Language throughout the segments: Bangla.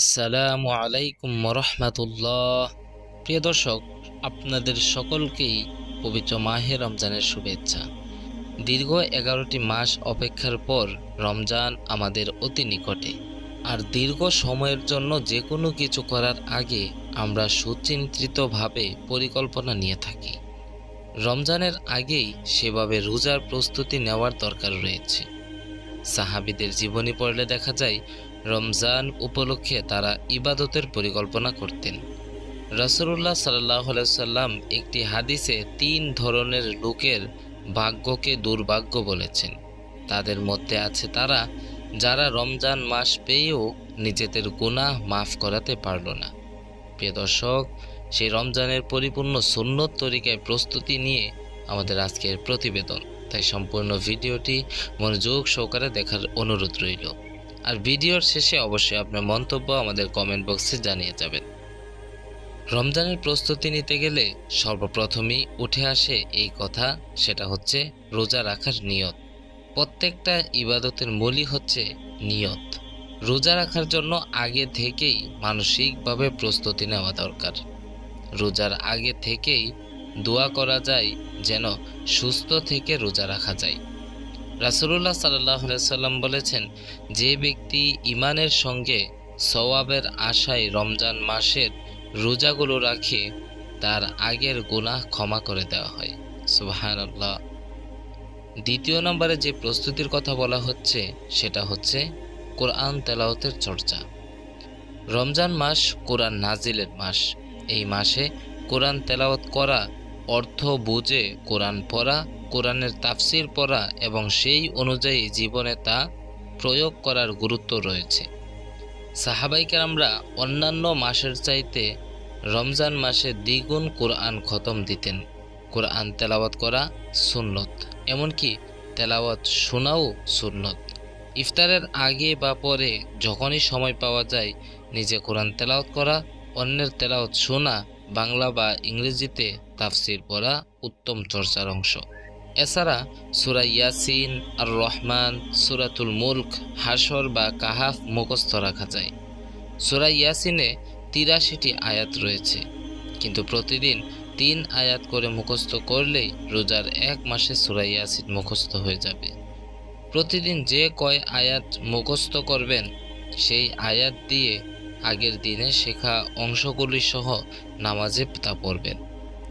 আসসালামু আলাইকুম রহমতুল্লাহ প্রিয় দর্শক, আপনাদের সকলকেই পবিত্র মাহে রমজানের শুভেচ্ছা। দীর্ঘ এগারোটি মাস অপেক্ষার পর রমজান আমাদের অতি নিকটে। আর দীর্ঘ সময়ের জন্য যে কোনো কিছু করার আগে আমরা সুচিন্তিতভাবে পরিকল্পনা নিয়ে থাকি। রমজানের আগেই সেভাবে রোজার প্রস্তুতি নেওয়ার দরকার রয়েছে। সাহাবিদের জীবনী পড়লে দেখা যায় রমজান উপলক্ষে তারা ইবাদতের পরিকল্পনা করতেন। রসুল্লাহ সাল্লাহ সাল্লাম একটি হাদিসে তিন ধরনের লোকের ভাগ্যকে দুর্ভাগ্য বলেছেন। তাদের মধ্যে আছে তারা যারা রমজান মাস পেয়েও নিজেদের গুনাহ মাফ করাতে পারল না। প্রিয় দর্শক, সেই রমজানের পরিপূর্ণ সুন্নত তরিকায় প্রস্তুতি নিয়ে আমাদের আজকের প্রতিবেদন। তাই সম্পূর্ণ ভিডিওটি মনোযোগ সহকারে দেখার অনুরোধ রইল। আর ভিডিওর শেষে অবশ্যই আপনার মন্তব্য আমাদের কমেন্ট বক্সে জানিয়ে যাবেন। রমজানের প্রস্তুতি নিতে গেলে সর্বপ্রথমেই উঠে আসে এই কথা, সেটা হচ্ছে রোজা রাখার নিয়ত। প্রত্যেকটা ইবাদতের মূলই হচ্ছে নিয়ত। রোজা রাখার জন্য আগে থেকেই মানসিকভাবে প্রস্তুতি নেওয়া দরকার। রোজার আগে থেকেই দোয়া করা যায়, যেন সুস্থ থেকে রোজা রাখা যায়। রাসুলুল্লাহ সাল্লাহ সাল্লাম বলেছেন, যে ব্যক্তি ইমানের সঙ্গে সওয়াবের আশায় রমজান মাসের রোজাগুলো রাখে, তার আগের গুনাহ ক্ষমা করে দেওয়া হয়। সুবাহান্লাহ দ্বিতীয় নম্বরে যে প্রস্তুতির কথা বলা হচ্ছে, সেটা হচ্ছে কোরআন তেলাওতের চর্চা। রমজান মাস কোরআন নাজিলের মাস। এই মাসে কোরআন তেলাওয়াত করা অর্থ বুঝে কোরআন পড়া কোরআনের তাফসির পড়া এবং সেই অনুযায়ী জীবনে তা প্রয়োগ করার গুরুত্ব রয়েছে। সাহাবাইকে আমরা অন্যান্য মাসের চাইতে রমজান মাসে দ্বিগুণ কোরআন খতম দিতেন। কোরআন তেলাওয়াত করা সুন্নত, এমনকি তেলাওয়াত শোনাও সুন্নত। ইফতারের আগে বা পরে যখনই সময় পাওয়া যায়, নিজে কোরআন তেলাওয়াত করা, অন্যের তেলাওয়াত শোনা, বাংলা বা ইংরেজিতে তাফসির পড়া উত্তম চর্চার অংশ। এছাড়া সুরা ইয়াসিন আর রহমান সুরাতুল মুল্ক হাসর বা কাহাফ মুখস্থ রাখা যায়। সুরা ইয়াসিনে তিরাশিটি আয়াত রয়েছে, কিন্তু প্রতিদিন তিন আয়াত করে মুখস্থ করলেই রোজার এক মাসে সুরা ইয়াসিন মুখস্থ হয়ে যাবে। প্রতিদিন যে কয় আয়াত মুখস্থ করবেন, সেই আয়াত দিয়ে আগের দিনে শেখা অংশগুলি সহ নামাজে তা পড়বেন।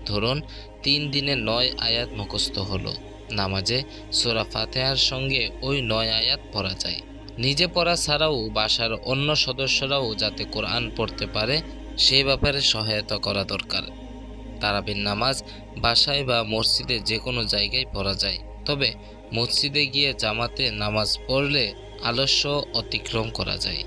ধরুন, তিন দিনে নয় আয়াত মুখস্থ হলো। নামাজে সোরা ফাতেহার সঙ্গে ওই নয় আয়াত পড়া যায়। নিজে পড়া ছাড়াও বাসার অন্য সদস্যরাও যাতে কোরআন পড়তে পারে, সেই ব্যাপারে সহায়তা করা দরকার। তারাবির নামাজ বাসায় বা মসজিদে যে কোনো জায়গায় পড়া যায়। তবে মসজিদে গিয়ে জামাতে নামাজ পড়লে আলস্য অতিক্রম করা যায়।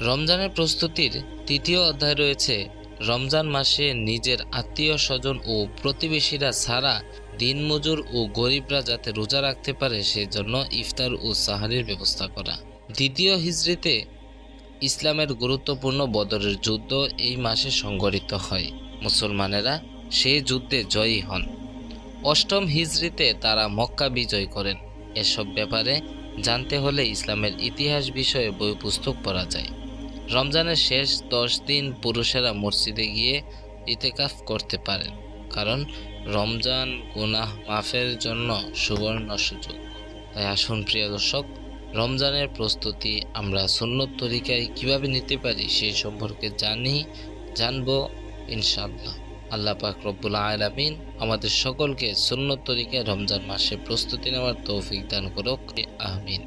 রমজানের প্রস্তুতির তৃতীয় অধ্যায় রয়েছে রমজান মাসে নিজের আত্মীয় স্বজন ও প্রতিবেশীরা ছাড়া দিনমজুর ও গরিবরা যাতে রোজা রাখতে পারে সেজন্য ইফতার ও সাহারির ব্যবস্থা করা। দ্বিতীয় হিজড়িতে ইসলামের গুরুত্বপূর্ণ বদরের যুদ্ধ এই মাসে সংগঠিত হয়। মুসলমানেরা সেই যুদ্ধে জয়ী হন। অষ্টম হিজড়িতে তারা মক্কা বিজয় করেন। এসব ব্যাপারে জানতে হলে ইসলামের ইতিহাস বিষয়ে বই পুস্তক পড়া যায়। রমজানের শেষ দশ দিন পুরুষেরা মসজিদে গিয়ে ইতেকাফ করতে পারেন, কারণ রমজান গুনাহ মাফের জন্য সুবর্ণ সুযোগ। তাই আসুন প্রিয় দর্শক, রমজানের প্রস্তুতি আমরা সুন্নত তরিকায় কীভাবে নিতে পারি সেই সম্পর্কে জানি, জানব ইনশাআল্লাহ। আল্লাহ পাক রব্বুল আলামিন আমাদের সকলকে সুন্নত তরিকায় রমজান মাসে প্রস্তুতি নেওয়ার তৌফিক দান করুক। আমিন।